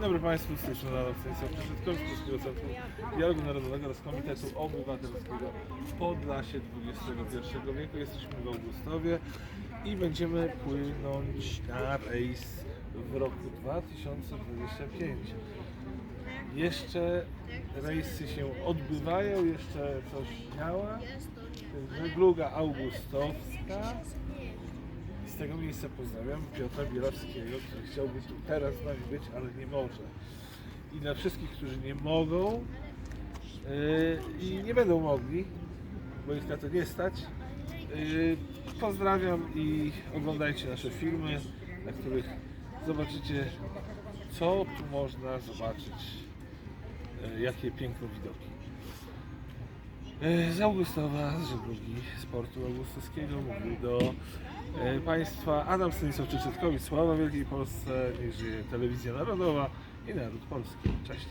Dzień dobry Państwu, z tej strony Adam Stanisław Przeszytkowski, Polskiego Centrum Dialogu Narodowego oraz Komitetu Obywatelskiego Podlasie XXI wieku. Jesteśmy w Augustowie i będziemy płynąć na rejs w roku 2025. Jeszcze rejsy się odbywają, jeszcze coś działa. Żegluga Augustowska. Tego miejsca pozdrawiam Piotra Bielawskiego, który chciałby tu teraz z nami być, ale nie może. I dla wszystkich, którzy nie mogą yy, i nie będą mogli, bo ich na to nie stać, yy, pozdrawiam i oglądajcie nasze filmy, na których zobaczycie, co tu można zobaczyć, yy, jakie piękne widoki. E, Z Augustowa, z żeglugi sportu augustowskiego mówił do e, Państwa Adam Stanisław Czeczetkowicz, sława Wielkiej Polsce, niech żyje Telewizja Narodowa i Naród Polski. Cześć.